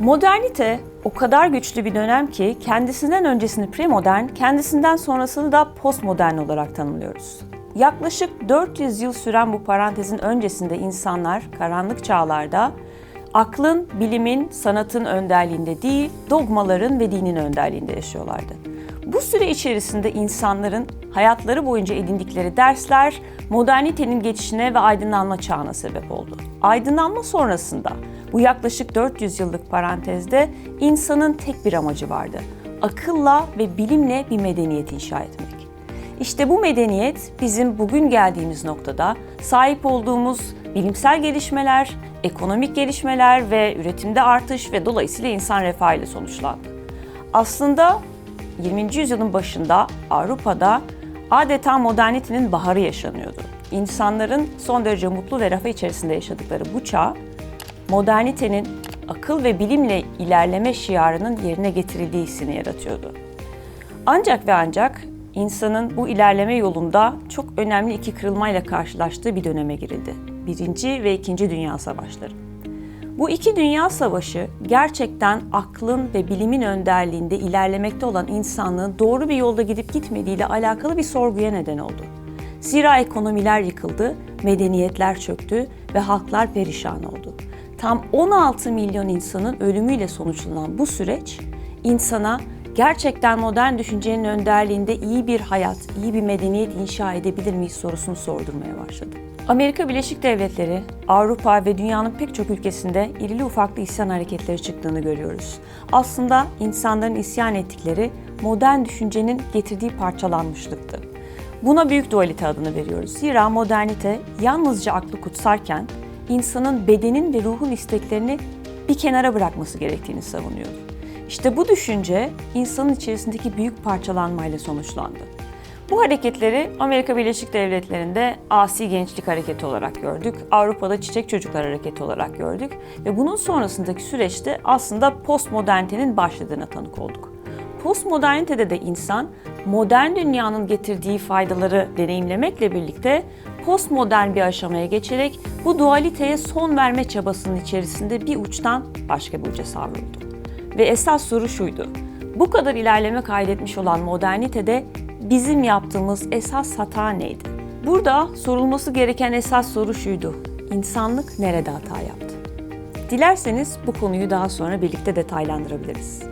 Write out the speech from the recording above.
Modernite o kadar güçlü bir dönem ki kendisinden öncesini premodern, kendisinden sonrasını da postmodern olarak tanımlıyoruz. Yaklaşık 400 yıl süren bu parantezin öncesinde insanlar karanlık çağlarda aklın, bilimin, sanatın önderliğinde değil, dogmaların ve dinin önderliğinde yaşıyorlardı. Bu süre içerisinde insanların hayatları boyunca edindikleri dersler modernitenin geçişine ve aydınlanma çağına sebep oldu. Aydınlanma sonrasında bu yaklaşık 400 yıllık parantezde insanın tek bir amacı vardı. Akılla ve bilimle bir medeniyet inşa etmek. İşte bu medeniyet bizim bugün geldiğimiz noktada sahip olduğumuz bilimsel gelişmeler, ekonomik gelişmeler ve üretimde artış ve dolayısıyla insan refahı ile sonuçlandı. Aslında 20. yüzyılın başında Avrupa'da adeta modernitenin baharı yaşanıyordu. İnsanların son derece mutlu ve refah içerisinde yaşadıkları bu çağ, modernitenin akıl ve bilimle ilerleme şiarının yerine getirildiği hissini yaratıyordu. Ancak ve ancak insanın bu ilerleme yolunda çok önemli iki kırılmayla karşılaştığı bir döneme girildi. Birinci ve ikinci Dünya Savaşları. Bu iki dünya savaşı gerçekten aklın ve bilimin önderliğinde ilerlemekte olan insanlığın doğru bir yolda gidip gitmediğiyle alakalı bir sorguya neden oldu. Zira ekonomiler yıkıldı, medeniyetler çöktü ve halklar perişan oldu. Tam 16 milyon insanın ölümüyle sonuçlanan bu süreç insana gerçekten modern düşüncenin önderliğinde iyi bir hayat, iyi bir medeniyet inşa edebilir miyiz sorusunu sordurmaya başladı. Amerika Birleşik Devletleri, Avrupa ve dünyanın pek çok ülkesinde irili ufaklı isyan hareketleri çıktığını görüyoruz. Aslında insanların isyan ettikleri modern düşüncenin getirdiği parçalanmışlıktı. Buna büyük dualite adını veriyoruz. Zira modernite yalnızca aklı kutsarken insanın bedenin ve ruhun isteklerini bir kenara bırakması gerektiğini savunuyor. İşte bu düşünce insanın içerisindeki büyük parçalanmayla sonuçlandı. Bu hareketleri Amerika Birleşik Devletleri'nde Asi Gençlik Hareketi olarak gördük. Avrupa'da Çiçek Çocuklar Hareketi olarak gördük. Ve bunun sonrasındaki süreçte aslında postmodernitenin başladığına tanık olduk. Postmodernitede de insan modern dünyanın getirdiği faydaları deneyimlemekle birlikte postmodern bir aşamaya geçerek bu dualiteye son verme çabasının içerisinde bir uçtan başka bir uca savruldu. Ve esas soru şuydu. Bu kadar ilerleme kaydetmiş olan modernitede bizim yaptığımız esas hata neydi? Burada sorulması gereken esas soru şuydu. İnsanlık nerede hata yaptı? Dilerseniz bu konuyu daha sonra birlikte detaylandırabiliriz.